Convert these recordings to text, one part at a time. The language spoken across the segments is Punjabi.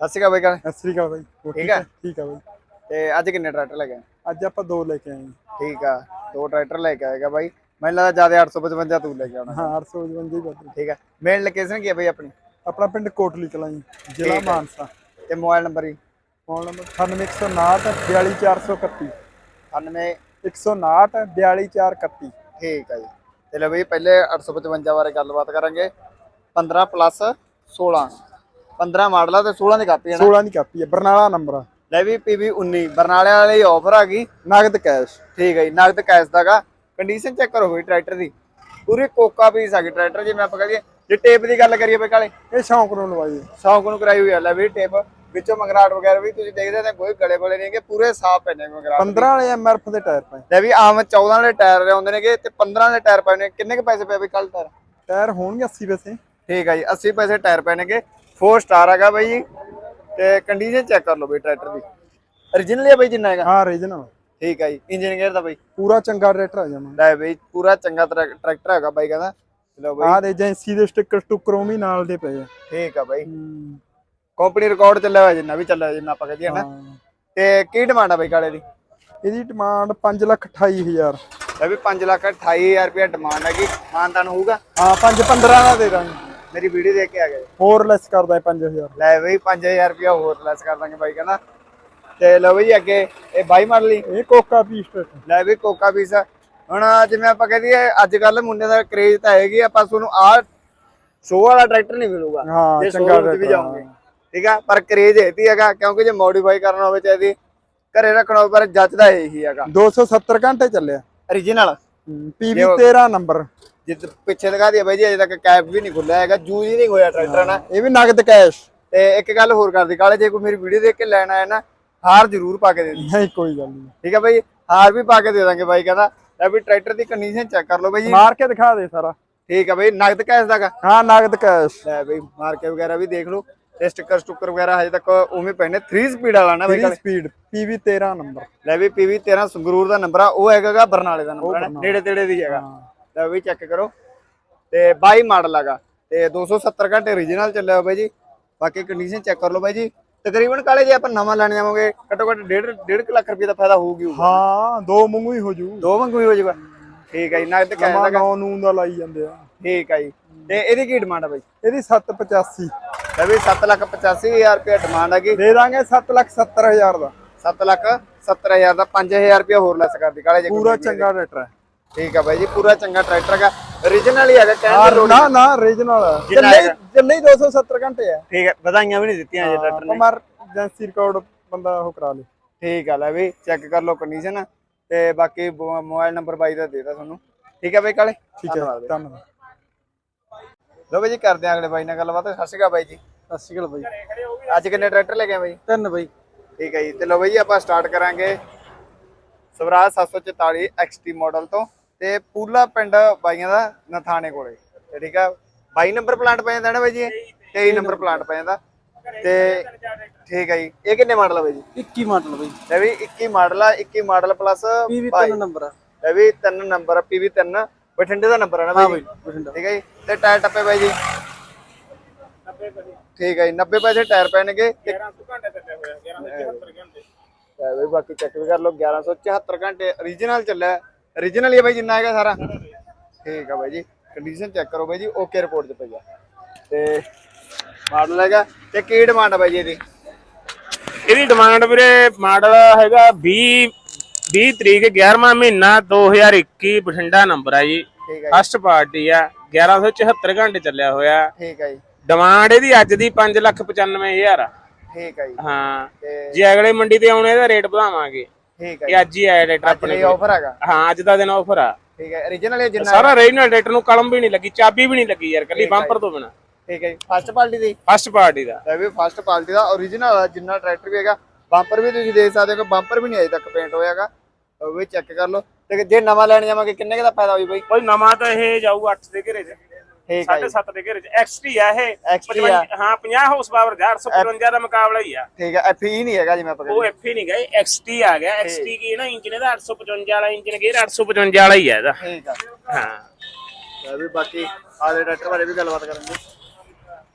ਸਤਿ ਸ਼੍ਰੀ ਅਕਾਲ ਬਾਈ ਕਾਲੇ। ਸਤਿ ਸ੍ਰੀ ਅਕਾਲ ਬਾਈ। ਹੋਰ ਠੀਕ ਹੈ? ਠੀਕ ਆ ਬਾਈ। ਤੇ ਅੱਜ ਕਿੰਨੇ ਟਰੈਕਟਰ ਲੈ ਕੇ ਆਏ? ਅੱਜ ਆਪਾਂ ਦੋ ਲੈ ਕੇ ਆਏ ਹਾਂ। ਠੀਕ ਆ ਦੋ ਟਰੈਕਟਰ ਲੈ ਕੇ ਆਏਗਾ ਬਾਈ। ਮੈਨੂੰ ਲੱਗਦਾ ਜ਼ਿਆਦਾ 855 ਤੂੰ ਲੈ ਕੇ ਆਉਣਾ। ਹਾਂ 855 ਹੀ ਬੱਤ ਠੀਕ ਆ। ਮੇਨ ਲੋਕੇਸ਼ਨ ਕੀ ਹੈ ਬਾਈ ਆਪਣੀ? ਆਪਣਾ ਪਿੰਡ ਕੋਟਲੀ ਕਲਾਂ ਜੀ ਜ਼ਿਲ੍ਹਾ ਹੈ। ਮਾਨਸਾ। ਤੇ ਮੋਬਾਈਲ ਨੰਬਰ ਹੀ ਫੋਨ ਨੰਬਰ 98159 42431 98 159 42431 ਠੀਕ ਆ ਜੀ। ਤੇ ਲੈ ਬਈ ਪਹਿਲੇ 855 ਬਾਰੇ ਗੱਲਬਾਤ ਕਰਾਂਗੇ। 15 ਪਲੱਸ 16 15 ਮਾਡਲ ਆ ਤੇ 16 ਦੀ ਕਾਪੀ ਹੈ ਨਾ। 16 ਦੀ ਕਾਪੀ ਹੈ ਬਰਨਾਲਾ ਨੰਬਰ ਆ। ਲੈ ਵੀ PV 19 ਬਰਨਾਲੇ ਵਾਲੇ ਲਈ ਆਫਰ ਆ ਗਈ। ਨਗਦ ਕੈਸ਼ ਠੀਕ ਹੈ ਜੀ ਨਗਦ ਕੈਸ਼ ਦਾਗਾ ਕੰਡੀਸ਼ਨ ਚੈੱਕ ਕਰੋ ਬਈ ਟਰੈਕਟਰ ਦੀ। ਪੂਰੀ ਕੋਕਾ ਪੀਸ ਆ ਗਈ ਟਰੈਕਟਰ ਜਿਵੇਂ ਆਪਾਂ ਕਹੀਏ ਜੇ ਟੇਪ ਦੀ ਗੱਲ ਕਰੀਏ ਬਈ ਕਾਲੇ। ਇਹ ਸ਼ੌਂਕ ਨੂੰ ਲਵਾਈ ਸ਼ੌਂਕ ਨੂੰ ਕਰਾਈ ਹੋਈ ਆ ਲੈ ਵੀ ਟੇਪ ਵਿੱਚੋਂ ਮਗਰਾਟ ਵਗੈਰਾ ਵੀ ਤੁਸੀਂ ਦੇਖਦੇ ਤਾਂ ਕੋਈ ਗਲੇ ਬਲੇ ਨਹੀਂਗੇ ਪੂਰੇ ਸਾਫ਼ ਪੈਣੇ ਮਗਰਾਟ 15 ਵਾਲੇ ਐਮਆਰਐਫ ਦੇ ਟਾਇਰ ਪਏ। ਲੈ ਵੀ ਆਮ 14 ਵਾਲੇ ਟਾਇਰ ਆਉਂਦੇ ਨੇਗੇ ਤੇ 15 ਵਾਲੇ ਟਾਇਰ ਪਏ ਨੇ। ਕਿੰਨੇ ਕ ਪੈਸੇ ਪਏ ਬਈ ਕੱਲ ਟਾਇਰ ਟਾਇਰ ਹੋਣਗੇ 80 ਪੈਸੇ। ਠੀਕ ਆ ਜੀ 80 ਪੈਸੇ ਟਾਇਰ ਪਏ ਨੇਗੇ। 4 ਸਟਾਰ ਹੈਗਾ ਬਾਈ ਜੀ। ਤੇ ਕੰਡੀਸ਼ਨ ਚੈੱਕ ਕਰ ਲਓ ਬਈ ਟਰੈਕਟਰ ਦੀ। origignal ਹੈ ਬਾਈ ਜਿੰਨਾ ਹੈਗਾ? ਹਾਂ ਰੀਜਨਲ ਠੀਕ ਆ ਜੀ ਇੰਜਨ ਗੇਅਰ ਦਾ ਬਾਈ। ਪੂਰਾ ਚੰਗਾ ਟਰੈਕਟਰ ਆ ਜਾਣਾ ਲੈ ਬਈ ਪੂਰਾ ਚੰਗਾ ਟਰੈਕ- ਟਰੈਕਟਰ ਹੈਗਾ ਬਾਈ ਕਹਿੰਦਾ। ਚਲੋ ਬਾਈ। ਆਹ ਏਜੰਸੀ ਦੇ ਸਟicker ਸਟੁੱਕਰ ਵੀ ਨਾਲ ਦੇ ਪਏ ਆ। ਠੀਕ ਆ ਬਾਈ। ਹੂੰ, ਕੰਪਨੀ ਰਿਕਾਰਡ ਚੱਲਿਆ ਹੋਇਆ ਜਿੰਨਾ ਵੀ ਚੱਲਿਆ ਜਿੰਨਾ ਆਪਾਂ ਕਹਦੇ ਹਾਂ। ਤੇ ਕੀ ਡਿਮਾਂਡ ਆ ਬਾਈ ਕਾਲੇ ਦੀ? ਇਹਦੀ ਡਿਮਾਂਡ 528000 ਲੈ ਵੀ 5 ਲੱਖ 28000 ਰੁਪਏ ਡਿਮਾਂਡ ਹੈਗੀ। ਮਾਨਤਾਨ ਹੋਊਗਾ? ਹਾਂ 5 15 ਦਾ ਦੇ ਦਾਂਗੇ। ਮੇਰੀ ਵੀਡੀਓ ਦੇਖ ਕੇ ਆ ਗਏ। ਹੋਰ ਲੈਸ ਕਰਦਾ ਹੈ 5000 ਲੈ ਬਈ 5000 ਰੁਪਏ ਹੋਰ ਲੈਸ ਕਰ ਦਾਂਗੇ ਬਾਈ ਕਹਿੰਦਾ। ਤੇ ਲਓ ਬਈ ਅੱਗੇ ਇਹ ਬਾਈ ਮਾਡਲ ਹੀ ਇਹ ਕੋਕਾ ਪੀਸ ਲੈ ਵੀ ਕੋਕਾ ਪੀਸ ਹੁਣ ਜਿਵੇਂ ਆਪਾਂ ਕਹਦੀਏ ਅੱਜ ਕੱਲ ਮੁੰਡਿਆਂ ਦਾ ਕਰੇਜ ਤਾਂ ਹੈਗੀ ਆਪਾਂ ਤੁਹਾਨੂੰ ਆਹ ਸ਼ੋਅ ਵਾਲਾ ਟਰੈਕਟਰ ਨਹੀਂ ਮਿਲੂਗਾ। ਹਾਂ, ਜੇ ਸ਼ੋਅ ਵੀ tractor, ਜਾਓਗੇ। ਠੀਕ ਆ? ਪਰ ਕਰੇਜ ਇਹਦੀ ਹੈਗਾ ਕਿਉਂਕਿ ਜੇ ਮੋਡੀਫਾਈ ਕਰਨਾ ਹੋਵੇ ਚਾਹੀਦੀ ਘਰੇ ਰੱਖਣਾ ਹੋਵੇ ਪਰ ਜੱਜਦਾ ਇਹੀ ਹੈਗਾ। 270 ਘੰਟੇ ਚੱਲਿਆ। Origignal PV 13 number. ਜਿੱਦ ਪਿੱਛੇ ਦਿਖਾ ਦਿਆ ਬਾਈ ਜੀ ਅਜੇ ਤੱਕ ਕੈਪ ਵੀ ਨਹੀਂ ਖੁੱਲਿਆ ਹੈਗਾ ਯੂਜ਼ ਹੀ ਨਹੀਂ ਹੋਇਆ ਟਰੈਕਟਰ ਨਾ। ਇਹ ਵੀ ਨਗਦ ਕੈਸ਼ ਤੇ ਇੱਕ ਗੱਲ ਹੋਰ ਕਰਦੀ ਕਾਲੇ ਜੇ ਕੋਈ ਮੇਰੀ ਵੀਡੀਓ ਦੇਖ ਕੇ ਲੈਣ ਆਇਆ ਨਾ ਹਾਰ ਜ਼ਰੂਰ ਪਾ ਕੇ ਦੇ ਦੀ। ਨਹੀਂ ਕੋਈ ਗੱਲ ਨਹੀਂ। ਠੀਕ ਹੈ ਬਾਈ ਹਾਰ ਵੀ ਪਾ ਕੇ ਦੇ ਦਾਂਗੇ ਬਾਈ ਕਹਿੰਦਾ ਲੈ ਵੀ ਟਰੈਕਟਰ ਦੀ ਕੰਡੀਸ਼ਨ ਚੈੱਕ ਕਰ ਲਓ ਬਾਈ ਜੀ। ਮਾਰ ਕੇ ਦਿਖਾ ਦੇ ਸਾਰਾ। ਠੀਕ ਹੈ ਬਾਈ ਨਗਦ ਕੈਸ਼ ਦਾਗਾ ਹਾਂ ਨਗਦ ਕੈਸ਼ ਲੈ ਬਈ ਮਾਰਕੇ ਵਗੈਰਾ ਵੀ ਦੇਖ ਲਓ। ਤੇ ਸਟicker ਸਟੁੱਕਰ ਵਗੈਰਾ ਹਜੇ ਤੱਕ ਉਵੇਂ ਨੇ। 3 ਸਪੀਡ ਵਾਲਾ ਨਾ ਬਈ 3 ਸਪੀਡ ਪੀਵੀ 13 ਨੰਬਰ। ਲੈ ਵੀ PV 13 ਸੰਗਰੂਰ ਦਾ ਨੰਬਰ ਆ ਉਹ ਹੈਗਾਗਾ ਬਰਨਾਲੇ ਦਾ ਨੰਬਰ। ਨੇੜੇ ਤੇੜੇ ਦੀ ਹੈਗਾ। ਹਾਂ ਲੈ ਵੀ ਚੈੱਕ ਕਰੋ। ਤੇ 22 ਮਾਡਲ ਹੈਗਾ। ਤੇ 270 ਘੰਟੇ origignal ਚੱਲਿਆ ਹੋਇਆ ਬਾਈ ਜੀ। ਬਾਕੀ ਕੰਡੀਸ਼ਨ ਚੈੱਕ ਕਰ ਲਓ ਬਾਈ ਜੀ। ਤਕਰੀਬਨ ਕਾਲੇ ਜੇ ਆਪਾਂ ਨਵਾਂ ਲੈਣ ਜਾਵਾਂਗੇ ਘੱਟੋ ਘੱਟ 1.5 1.5 ਲੱਖ ਰੁਪਏ ਦਾ ਫਾਇਦਾ ਹੋਊਗੀ। ਹਾਂ ਦੋ ਮੰਗੂ ਹੀ ਹੋ ਜੂ। ਦੋ ਵਾਂਗੂ ਹੀ ਹੋ ਜਾਊਗਾ ਠੀਕ ਹੈ ਜੀ ਨਗਦ ਨਵਾਂ ਹੈਗਾ ਨੌ ਦਾ ਲਾਈ ਜਾਂਦੇ ਆ। ਠੀਕ ਹੈ ਜੀ। ਤੇ ਇਹਦੀ ਕੀ ਡਿਮਾਂਡ ਹੈ ਬਾਈ? ਇਹਦੀ 785 ਲੈ ਵੀ 7 ਲੱਖ 85000 ਰੁਪਏ ਡਿਮਾਂਡ ਹੈਗੀ। ਦੇ ਦਾਂਗੇ 7 ਲੱਖ 70000 ਦਾ। 7 ਲੱਖ 70000 ਦਾ 5000 ਰੁਪਏ ਹੋਰ ਲੈਸ ਕਰਦੀ ਕਾਲੇ ਜੇ ਪੂਰਾ ਚੰਗਾ ਟਰੈਕਟਰ ਹੈ। ਠੀਕ ਆ ਬਾਈ ਜੀ ਪੂਰਾ ਚੰਗਾ ਟਰੈਕਟਰ ਹੈਗਾ। Origignal ਹੀ ਹੈਗਾ ਕਹਿਣ ਦੀ ਹਾਂ ਲੋੜ ਨਾ ਨਾ ਰੀਜਨਲ ਜਿੰਨਾ ਚੱਲੇ ਹੈਗਾ। ਚੱਲੇ ਹੀ 270 ਘੰਟੇ ਆ। ਠੀਕ ਹੈ ਵਧਾਈਆਂ ਵੀ ਨਹੀਂ ਦਿੱਤੀਆਂ ਜੇ ਟਰੈਕਟਰ ਨੇ। ਮਰ ਏਜੰਸੀ ਰਿਕਾਰਡ ਬੰਦਾ ਉਹ ਕਰਾ ਲੇ। ਠੀਕ ਆ ਲੈ ਵੀ ਚੈੱਕ ਕਰ ਲਓ ਕੰਡੀਸ਼ਨ ਤੇ ਬਾਕੀ ਮੋਬਾਈਲ ਨੰਬਰ ਬਾਈ ਦਾ ਦੇਤਾ ਤੁਹਾਨੂੰ। ਠੀਕ ਹੈ ਬਾਈ ਕਾਲੇ? ਠੀਕ ਹੈ ਧੰਨਵਾਦ ਲੋ ਬਾਈ ਜੀ ਕਰਦੇ ਆ ਅਗਲੇ ਬਾਈ ਨਾਲ ਗੱਲਬਾਤ। ਸਤਿ ਸ਼੍ਰੀ ਅਕਾਲ ਬਾਈ ਜੀ। ਸਤਿ ਸ਼੍ਰੀ ਅਕਾਲ ਬਾਈ। ਅੱਜ ਕਿੰਨੇ ਟਰੈਕਟਰ ਲੈ ਕੇ ਆਏ ਬਾਈ? ਤਿੰਨ ਬਾਈ। ਠੀਕ ਹੈ ਜੀ ਤੇ ਲੋ ਬਾਈ ਜੀ ਆਪਾਂ ਸਟਾਰਟ ਕਰਾਂਗੇ। ਸਵਰਾਜ 744 XT ਮਾਡਲ ਤੋਂ। ਤੇ ਪੂਲਾ ਪਿੰਡ ਬਾਈਆਂ ਦਾ ਨਥਾਣੇ ਕੋਲੇ। ਤੇ ਠੀਕ ਆ? 22 ਨੰਬਰ ਪਲਾਂਟ ਪੈ ਜਾਂਦਾ ਨਾ ਬਾਈ ਜੀ? ਇਹ? 23 ਨੰਬਰ ਪਲਾਂਟ ਪੈ ਜਾਂਦਾ। ਤੇ ਠੀਕ ਹੈ ਜੀ। ਇਹ ਕਿੰਨੇ ਮਾਡਲ ਆ ਬਾਈ ਜੀ? 21 ਮਾਡਲ ਬਾਈ। ਲੈ ਵੀ 21 ਮਾਡਲ ਆ 21 ਮਾਡਲ ਪਲੱਸ ਪੀਵੀ 3 ਨੰਬਰ ਆ। ਲੈ ਵੀ 3 ਨੰਬਰ ਆ PV 3 ਬਠਿੰਡੇ ਦਾ ਨੰਬਰ ਹੈ ਨਾ ਬਾਈ? ਬਠਿੰਡਾ। ਠੀਕ ਹੈ ਜੀ। ਤੇ ਟਾਇਰ ਟੱਪੇ ਬਾਈ ਜੀ? 90 ਪੈਸੇ ਠੀਕ ਹੈ ਜੀ। 90 ਪੈਸੇ ਟਾਇਰ ਪੈਣਗੇ 1100 ਘੰਟੇ ਚੱਲੇ ਹੋਏ 1174 ਘੰਟੇ। ਲੈ ਬਈ ਬਾਕੀ ਚੈੱਕ ਵੀ ਕਰ ਲਓ 1174 ਘੰਟੇ origignal ਚੱਲਿਆ। Origignal ਹੀ ਹੈ ਬਾਈ ਜਿੰਨਾ ਹੈਗਾ ਸਾਰਾ। ਠੀਕ ਹੈ ਬਾਈ ਜੀ। ਕੰਡੀਸ਼ਨ ਚੈੱਕ ਕਰੋ ਬਾਈ ਜੀ ਓਕੇ ਰਿਪੋਰਟ ਤੇ ਪਈ ਆ। ਤੇ ਮਾਡਲ ਹੈਗਾ ਤੇ ਕੀ ਡਿਮਾਂਡ ਹੈ ਬਾਈ ਜੀ ਇਹਦੀ? ਇਹਦੀ ਡਿਮਾਂਡ ਵੀਰੇ ਮਾਡਲ ਹੈਗਾ 20 20 ਤਰੀਕ 11ਵਾਂ ਮਹੀਨਾ 2021 ਬਠਿੰਡਾ ਨੰਬਰ ਆ ਜੀ। ਠੀਕ ਫਸਟ ਪਾਰਟੀ ਆ 1174 ਘੰਟੇ ਚੱਲਿਆ ਹੋਇਆ। ਠੀਕ ਹੈ ਜੀ। ਡਿਮਾਂਡ ਇਹਦੀ ਅੱਜ ਦੀ 595000 ਆ। ਠੀਕ ਹੈ ਜੀ। ਹਾਂ। ਤੇ ਜੇ ਅਗਲੇ ਮੰਡੀ ਤੇ ਆਉਣੇ ਇਹਦਾ ਰੇਟ ਵਧਾਵਾਂਗੇ। ਠੀਕ ਹੈ ਇਹ ਅੱਜ ਹੀ ਆਇਆ ਰੇਟ ਆਪਣੇ ਆਪਣੇ ਆਫਰ ਹੈਗਾ? ਹਾਂ ਅੱਜ ਦਾ ਦਿਨ ਆਫਰ ਆ। ਠੀਕ ਹੈ origignal ਹੈ ਜਿੰਨਾ ਸਾਰਾ ਰੀਜਨਲ ਰੇਟ ਨੂੰ ਕਲਮ ਵੀ ਨਹੀਂ ਲੱਗੀ ਚਾਬੀ ਵੀ ਨਹੀਂ ਲੱਗੀ ਯਾਰ ਕੱਲੀ ਬੰਪਰ ਤੋਂ ਬਿਨਾ। ਠੀਕ ਹੈ ਫਸਟ ਪਾਰਟੀ ਦੀ? ਫਸਟ ਪਾਰਟੀ ਦਾ। ਇਹ ਵੀ ਫਸਟ ਕੁਆਲਿਟੀ ਦਾ origignal ਜਿੰਨਾ ਟਰੈਕਟਰ ਵੀ ਹੈਗਾ। ਬੰਪਰ ਵੀ ਤੁਸੀਂ ਦੇਖ ਸਕਦੇ ਹੋ ਕਿ ਬੰਪਰ ਵੀ ਨਹੀਂ ਅਜੇ ਤੱਕ ਪੇਂਟ ਹੋਇਆਗਾ ਉਹ ਵੀ ਚੈੱਕ ਕਰ ਲਓ। ਤੇ ਜੇ ਨਵਾਂ ਲੈਣ ਜਾਵਾਂਗੇ ਕਿੰਨੇ ਕੁ ਦਾ ਫਾਇਦਾ ਹੋਈ ਬਾਈ? ਕੋਈ ਨਵਾਂ ਤਾਂ ਇਹ ਜਾਊ 8 ਦੇ ਘੇਰੇ 'ਚ। ਠੀਕ ਹੈ ਜੀ। 7.5 ਦੇ ਘੇਰੇ 'ਚ। XT ਆ ਇਹ। XT ਆ। 55 ਹਾਂ 50 ਹਾਰਸ ਪਾਵਰ ਦਾ 855 ਦਾ ਮੁਕਾਬਲਾ ਹੀ ਆ। ਠੀਕ ਹੈ FE ਨਹੀਂ ਹੈਗਾ ਜਿਵੇਂ ਆਪਾਂ ਉਹ ਕਹਿੰਦੇ ਐਫ ਹੀ ਨਹੀਂ ਗਏ XT ਆ ਗਿਆ। XT ਕੀ ਨਾ ਇੰਜਨ ਇਹਦਾ 855 ਵਾਲਾ ਇੰਜਨ ਗੇਅਰ 855 ਵਾਲਾ ਹੀ ਆ ਇਹਦਾ। ਠੀਕ ਆ। ਹਾਂ। ਇਹ ਵੀ ਬਾਕੀ ਆਲੇ ਬਾਰੇ ਵੀ ਗੱਲਬਾਤ ਕਰਾਂਗੇ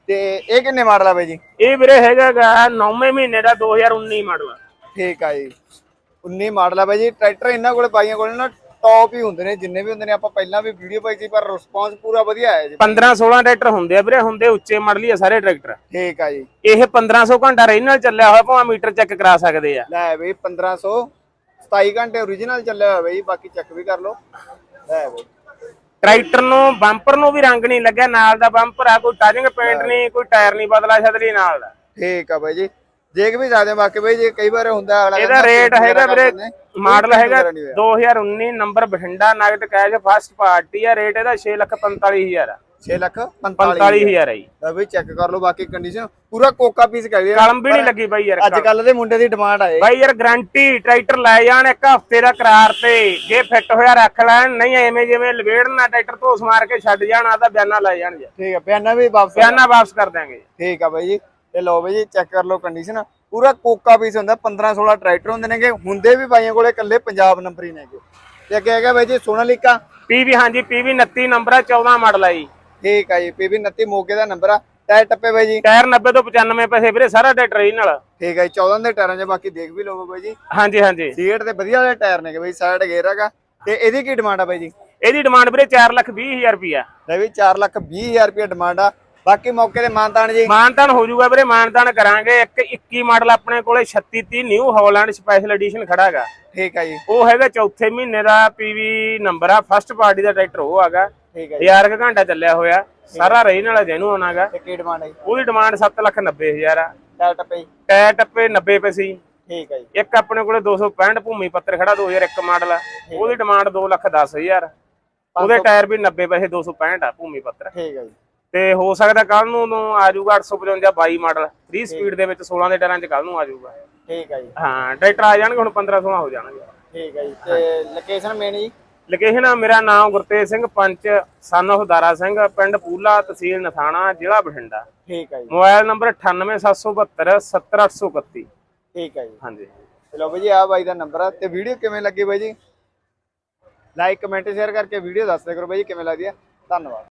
ਤੇ ਇਹ ਕਿੰਨੇ ਮਾਡਲ ਆ ਬਾਈ ਜੀ? ਇਹ ਵੀਰੇ ਹੈਗਾਗਾ 9ਵੇਂ ਮਹੀਨੇ ਦਾ 2019 ਮਾਡਲ ਠੀਕ ਆ ਜੀ। 19 ਮਾਡਲ ਆ ਬਾਈ ਜੀ। ਟਰੈਕਟਰ ਇਹਨਾਂ ਕੋਲੇ ਬਾਈਆਂ ਕੋਲੇ ਨਾ ਟੌਪ ਹੀ ਹੁੰਦੇ ਨੇ ਜਿੰਨੇ ਵੀ ਹੁੰਦੇ ਨੇ ਆਪਾਂ ਪਹਿਲਾਂ ਵੀ ਵੀਡੀਓ ਪਾਈ ਸੀ ਪਰ ਰਿਸਪੌਂਸ ਪੂਰਾ ਵਧੀਆ ਆਇਆ ਜੀ। 15 16 ਟਰੈਕਟਰ ਹੁੰਦੇ ਆ ਵੀਰੇ ਹੁੰਦੇ ਉੱਚੇ ਮਾਡਲ ਹੀ ਆ ਸਾਰੇ ਟਰੈਕਟਰ ਠੀਕ ਆ ਜੀ। ਇਹ 1500 ਘੰਟਾ ਰੇ ਨਾਲ ਚੱਲਿਆ ਹੋਇਆ ਭਾਵੇਂ ਮੀਟਰ ਚੈੱਕ ਕਰਾ ਸਕਦੇ ਆ। ਲੈ ਬਈ 1500 27 ਘੰਟੇ ਓਰੀਜਨਲ ਚੱਲਿਆ ਹੋਇਆ ਬਈ ਬਾਕੀ ਚੈੱਕ ਵੀ ਕਰ ਲਓ। ਲੈ ਬਈ। ਟਰੈਕਟਰ ਨੂੰ ਬੰਪਰ ਨੂੰ ਵੀ ਰੰਗ ਨਹੀਂ ਲੱਗਿਆ ਨਾਲ ਦਾ ਬੰਪਰ ਆ ਕੋਈ ਟਾਜਿੰਗ ਪੇਂਟ ਨਹੀਂ ਕੋਈ ਟਾਇਰ ਨਹੀਂ ਬਦਲਾ ਛਦਲੀ ਨਾਲ ਦਾ। ਠੀਕ ਆ ਬਾਈ ਜੀ। ਦੇਖ ਵੀ ਸਕਦੇ ਬਾਕੀ ਬਈ ਜੇ ਕਈ ਵਾਰ ਹੁੰਦਾ ਅਗਲਾ ਇਹਦਾ ਰੇਟ ਹੈਗਾ ਵੀਰੇ ਮਾਡਲ ਹੈਗਾ ਵਗੈਰਾ ਨਹੀਂ ਹੋਇਆ। 2019 ਨੰਬਰ ਬਠਿੰਡਾ ਨਗਦ ਕੈਸ਼ ਫਸਟ ਪਾਰਟੀ ਆ ਰੇਟ ਇਹਦਾ 645000 ਆ। 6 ਲੱਖ 45000 ਆ ਜੀ। ਲੈ ਬਈ ਚੈੱਕ ਕਰ ਲਓ ਬਾਕੀ ਕੰਡੀਸ਼ਨ ਪੂਰਾ ਕੋਕਾ ਪੀਸ ਕਰ ਦਿਆ ਕਲਮ ਵੀ ਨਹੀਂ ਲੱਗੀ ਬਾਈ ਯਾਰ ਅੱਜ ਕੱਲ ਦੇ ਮੁੰਡੇ ਦੀ ਡਿਮਾਂਡ ਆਏ ਬਾਈ ਯਾਰ ਗਾਰੰਟੀ ਟਰੈਕਟਰ ਲੈ ਜਾਣ ਇੱਕ ਹਫ਼ਤੇ ਦਾ ਕਰਾਰ ਤੇ। ਜੇ ਫਿੱਟ ਹੋਇਆ ਰੱਖ ਲੈਣ ਨਹੀਂ ਐਵੇਂ ਜਿਵੇਂ ਲਵੇੜਨਾ ਟਰੈਕਟਰ ਧੋਸ ਮਾਰ ਕੇ ਛੱਡ ਜਾਣ ਆ ਤਾਂ ਬਿਆਨਾ ਲੈ ਜਾਣ ਜੀ ਠੀਕ ਆ ਬਿਆਨਾ ਵੀ ਵਾਪਸ ਬਿਆਨਾ ਵਾਪਸ ਕਰ ਦਾਂਗੇ ਠੀਕ ਆ ਬਾਈ ਜੀ। ਤੇ ਲਓ ਬਾਈ ਜੀ ਚੈੱਕ ਕਰ ਲਓ ਕੰਡੀਸ਼ਨ ਪੂਰਾ ਕੋਕਾ ਪੀਸ ਹੁੰਦਾ 15 16 ਟਰੈਕਟਰ ਹੁੰਦੇ ਨੇਗੇ ਹੁੰਦੇ ਵੀ ਬਾਈਆਂ ਕੋਲੇ ਇਕੱਲੇ ਪੰਜਾਬ ਨੰਬਰ ਹੀ ਨੇਗੇ। ਤੇ ਅੱਗੇ ਹੈਗਾ ਬਾਈ ਜੀ ਸੋਨਾਲੀਕਾ। ਪੀਵੀ ਹਾਂਜੀ ਪੀਵੀ 29 ਨੰਬਰ ਆ 14 ਮਾਡਲ ਆ ਜੀ। ਠੀਕ ਆ ਜੀ ਪੀਵੀ 29 ਮੋਗੇ ਦਾ ਨੰਬਰ ਆ। ਟਾਇਰ ਟੱਪੇ ਬਾਈ ਜੀ। ਟਾਇਰ 90 ਤੋਂ 95 ਪੈਸੇ ਵੀਰੇ ਸਾਰਾ ਟਰੈਕਟਰ ਹੀ ਨਾਲ। ਠੀਕ ਆ ਜੀ 14 ਦੇ ਟਾਇਰਾਂ 'ਚ ਬਾਕੀ ਦੇਖ ਵੀ ਲਓ ਬਾਈ ਜੀ। ਹਾਂਜੀ ਹਾਂਜੀ। ਸੀਟ ਤੇ ਵਧੀਆ ਵਾਲੇ ਟਾਇਰ ਨੇਗੇ ਬਾਈ ਸਾਈਡ ਗੇਅਰ ਹੈਗਾ। ਤੇ ਇਹਦੀ ਕੀ ਡਿਮਾਂਡ ਆ ਬਾਈ ਜੀ? ਇਹਦੀ ਡਿਮਾਂਡ ਵੀਰੇ 4 ਲੱਖ 20 ਹਜ਼ਾਰ ਰੁਪਿਆ ਲੈ ਵੀ 4 ਲੱਖ 20 ਹਜ਼ਾਰ ਰੁਪਏ ਡਿਮਾਂਡ ਆ। ਬਾਕੀ ਮੌਕੇ ਤੇ ਮਾਨਤਾਨ ਜੀ। ਮਾਨਤਾਨ ਹੋ ਜਾਊਗਾ ਵੀਰੇ ਮਾਨਤਾਨ ਕਰਾਂਗੇ। ਇੱਕ 21 ਮਾਡਲ ਆਪਣੇ ਕੋਲੇ 3630 ਨਿਊ ਹਾਲੈਂਡ ਸਪੈਸ਼ਲ ਐਡੀਸ਼ਨ ਖੜਾ ਹੈਗਾ। ਠੀਕ ਆ ਜੀ। ਉਹ ਹੈਗਾ ਚੌਥੇ ਮਹੀਨੇ ਦਾ ਪੀਵੀ ਨੰਬਰ ਆ ਫਸਟ ਪਾਰਟੀ ਦਾ ਟਰੈਕਟਰ ਉਹ ਹੈਗਾ। ਠੀਕ ਜੀ। 1000 ਕੁ ਘੰਟਾ ਚੱਲਿਆ ਹੋਇਆ ਸਾਰਾ ਰਹੀ ਨਾਲ ਜਿਹਨੂੰ ਆਉਣਾਗਾ ਤੇ ਕੀ ਡਿਮਾਂਡ ਜੀ? ਉਹਦੀ ਡਿਮਾਂਡ 7 ਲੱਖ 90 ਹਜ਼ਾਰ ਆ। ਟਾਇਰ ਟੱਪੇ ਟਾਇਰ ਟੱਪੇ 90 ਪੈਸੇ। ਠੀਕ ਆ ਜੀ। ਇੱਕ ਆਪਣੇ ਕੋਲੇ 265 ਭੂਮੀ ਪੱਤਰ ਖੜਾ 2001 ਮਾਡਲ ਆ। ਉਹਦੀ ਡਿਮਾਂਡ 2 ਲੱਖ 10 ਹਜ਼ਾਰ। ਉਹਦੇ ਟਾਇਰ ਵੀ 90 ਪੈਸੇ 265 ਆ ਭੂਮੀ ਪੱਤਰ। ਠੀਕ ਆ ਜੀ। ਤੇ ਹੋ ਸਕਦਾ ਕੱਲ ਨੂੰ ਨੂੰ ਆ ਜਾਊਗਾ 855 22 ਮਾਡਲ। 3 ਸਪੀਡ ਦੇ ਵਿੱਚ 16 ਦੇ ਟਾਇਰਾਂ 'ਚ ਕੱਲ ਨੂੰ ਆ ਜਾਊਗਾ। ਠੀਕ ਆ ਜੀ। ਹਾਂ ਟਰੈਕਟਰ ਆ ਜਾਣਗੇ ਹੁਣ 15 16 ਹੋ ਜਾਣਗੇ। ਠੀਕ ਆ ਜੀ। ਤੇ ਲੋਕੇਸ਼ਨ ਮੇਨ ਜੀ? ਲੋਕੇਸ਼ਨ ਆ ਮੇਰਾ ਨਾਮ ਗੁਰਤੇਜ ਸਿੰਘ ਪੰਚ ਸਨ of ਦਾਰਾ ਸਿੰਘ ਪਿੰਡ ਪੂਲਾ ਤਹਿਸੀਲ ਨਥਾਣਾ ਜ਼ਿਲ੍ਹਾ ਬਠਿੰਡਾ। ਠੀਕ ਆ ਜੀ। ਮੋਬਾਈਲ ਨੰਬਰ 98772 70831 ਠੀਕ ਆ ਜੀ। ਹਾਂਜੀ। ਚਲੋ ਬਾਈ ਜੀ ਆ ਬਾਈ ਦਾ ਨੰਬਰ ਆ। ਤੇ ਵੀਡੀਓ ਕਿਵੇਂ ਲੱਗੀ ਬਾਈ ਜੀ? ਲਾਈਕ ਕਮੈਂਟ ਸ਼ੇਅਰ ਕਰਕੇ ਵੀਡੀਓ ਦੱਸ ਦਿਆ ਕਰੋ ਬਾਈ ਜੀ ਕਿਵੇਂ ਲੱਗਦੀ ਆ? ਧੰਨਵਾਦ।